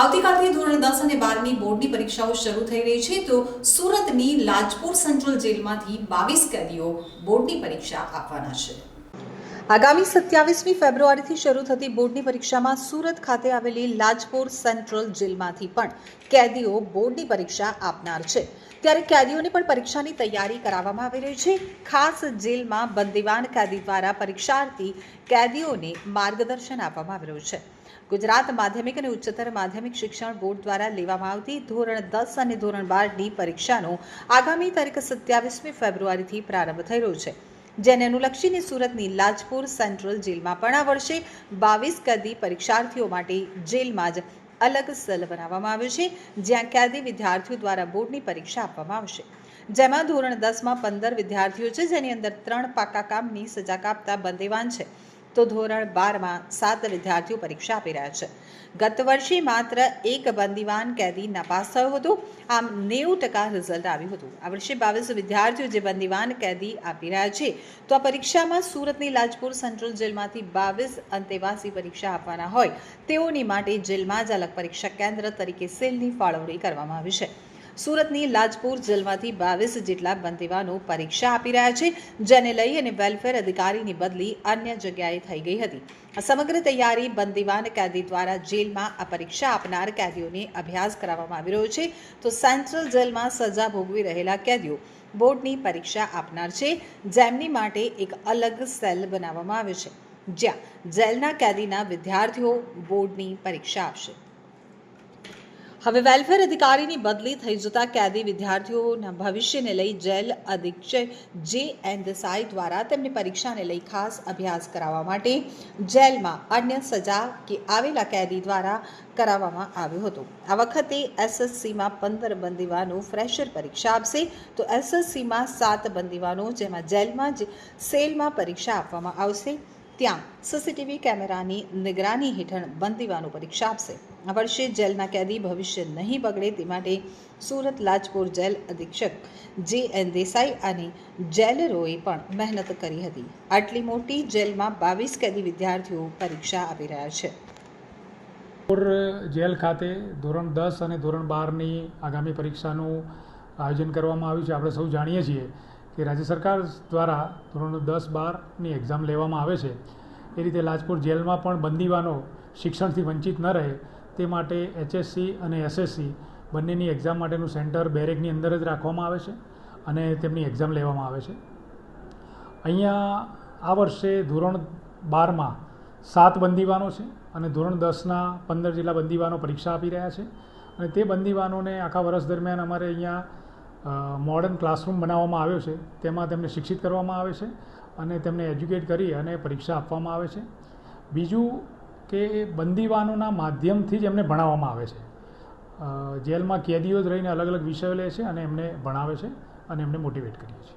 આવતીકાલથી ધોરણ દસ અને બારની બોર્ડની પરીક્ષાઓ શરૂ થઈ રહી છે તો સુરતની લાજપુર સેન્ટ્રલ જેલમાંથી બાવીસ કેદીઓ બોર્ડની પરીક્ષા આપવાના છે. આગામી સત્યાવીસમી ફેબ્રુઆરીથી શરૂ થતી બોર્ડની પરીક્ષામાં સુરત ખાતે આવેલી લાજપુર સેન્ટ્રલ જેલમાંથી પણ કેદીઓ બોર્ડની પરીક્ષા આપનાર છે. ત્યારે કેદીઓને પણ પરીક્ષાની તૈયારી કરાવવામાં આવી રહી છે. ખાસ જેલમાં બંદીવાન કેદી દ્વારા પરીક્ષાર્થી કેદીઓને માર્ગદર્શન આપવામાં આવી રહ્યું છે. ગુજરાત માધ્યમિક અને ઉચ્ચતર માધ્યમિક શિક્ષણ બોર્ડ દ્વારા લેવામાં આવતી ધોરણ દસ અને ધોરણ બારની પરીક્ષાનો આગામી તારીખ સત્યાવીસમી ફેબ્રુઆરીથી પ્રારંભ થઈ રહ્યો છે, જેને અનુલક્ષીને સુરતની લાજપુર સેન્ટ્રલ જેલમાં પણ આ વર્ષે બાવીસ કેદી પરીક્ષાર્થીઓ માટે જેલમાં જ અલગ સેલ બનાવવામાં આવ્યો છે, જ્યાં કેદી વિદ્યાર્થીઓ દ્વારા બોર્ડની પરીક્ષા આપવામાં આવશે. જેમાં ધોરણ દસમાં પંદર વિદ્યાર્થીઓ છે, જેની અંદર ત્રણ પાકા કામની સજા કાપતા બંદેવાન છે. તો ધોરણ બારમાં સાત વિદ્યાર્થીઓ પરીક્ષા આપી રહ્યા છે. ગત વર્ષે માત્ર એક બંદીવાન કેદી નાપાસ થયો હતો. આમ નેવું ટકા રિઝલ્ટ આવ્યું હતું. આ વર્ષે બાવીસ વિદ્યાર્થીઓ જે બંદીવાન કેદી આપી રહ્યા છે, તો આ પરીક્ષામાં સુરતની લાજપુર સેન્ટ્રલ જેલમાંથી બાવીસ અંતેવાસી પરીક્ષા આપવાના હોય. તેઓની માટે જેલમાં જ અલગ પરીક્ષા કેન્દ્ર તરીકે સેલની ફાળવણી કરવામાં આવી છે. સુરતની લાજપુર જેલમાંથી બાવીસ જેટલા બંદીવાનો પરીક્ષા આપી રહ્યા છે, જેને લઈ અને વેલફેર અધિકારીની બદલી અન્ય જગ્યાએ થઈ ગઈ હતી. આ સમગ્ર તૈયારી બંદીવાન કેદી દ્વારા જેલમાં આ પરીક્ષા આપનાર કેદીઓને અભ્યાસ કરાવવામાં આવી રહ્યો છે. તો સેન્ટ્રલ જેલમાં સજા ભોગવી રહેલા કેદીઓ બોર્ડની પરીક્ષા આપનાર છે, જેમની માટે એક અલગ સેલ બનાવવામાં આવ્યો છે. જ્યાં જેલના કેદીના વિદ્યાર્થીઓ બોર્ડની પરીક્ષા આપશે. હવે વેલફેર અધિકારીની બદલી થઈ જતા કેદી વિદ્યાર્થીઓના ભવિષ્યને લઈ જેલ અધિક્ષક જે એન દેસાઈ દ્વારા તેમની પરીક્ષાને લઈ ખાસ અભ્યાસ કરાવવા માટે જેલમાં અન્ય સજા કે આવેલા કેદી દ્વારા કરાવવામાં આવ્યો હતો. આ વખતે એસએસસીમાં પંદર બંદીવાનો ફ્રેશર પરીક્ષા આપશે. તો એસએસસીમાં સાત બંદીવાનો જેમાં જેલમાં જ સેલમાં પરીક્ષા આપવામાં આવશે. ત્યાં સીસીટીવી કેમેરાની નિગરાની હેઠળ બંદીવાનો પરીક્ષા આપશે. આ વર્ષે જેલના કેદી ભવિષ્ય નહીં બગડે તે માટે સુરત લાજપુર જેલ અધિક્ષક જે એન દેસાઈ અને જેલરોએ પણ મહેનત કરી હતી. આટલી મોટી જેલમાં બાવીસ કેદી વિદ્યાર્થીઓ પરીક્ષા આપી રહ્યા છે. જેલ ખાતે ધોરણ દસ અને ધોરણ બારની આગામી પરીક્ષાનું આયોજન કરવામાં આવ્યું છે. આપણે સૌ જાણીએ છીએ કે રાજ્ય સરકાર દ્વારા ધોરણ દસ બારની એક્ઝામ લેવામાં આવે છે, એ રીતે લાજપુર જેલમાં પણ બંદીવાનો શિક્ષણથી વંચિત ન રહે, તે માટે એચએસસી અને એસએસસી બંનેની એક્ઝામ માટેનું સેન્ટર બેરેકની અંદર જ રાખવામાં આવે છે અને તેમની એક્ઝામ લેવામાં આવે છે. અહીંયા આ વર્ષે ધોરણ બારમાં સાત બંદીવાનો છે અને ધોરણ દસના પંદર જેટલા બંદીવાનો પરીક્ષા આપી રહ્યા છે અને તે બંદીવાનોને આખા વર્ષ દરમિયાન અમારે અહીંયા મોડર્ન ક્લાસરૂમ બનાવવામાં આવ્યો છે. તેમાં તેમને શિક્ષિત કરવામાં આવે છે અને તેમને એજ્યુકેટ કરી અને પરીક્ષા આપવામાં આવે છે. બીજું કે બંદીવાનોના માધ્યમથી જ એમને ભણાવવામાં આવે છે. જેલમાં કેદીઓ જ રહીને અલગ અલગ વિષયો લે છે અને એમને ભણાવે છે અને એમને મોટિવેટ કરીએ છીએ.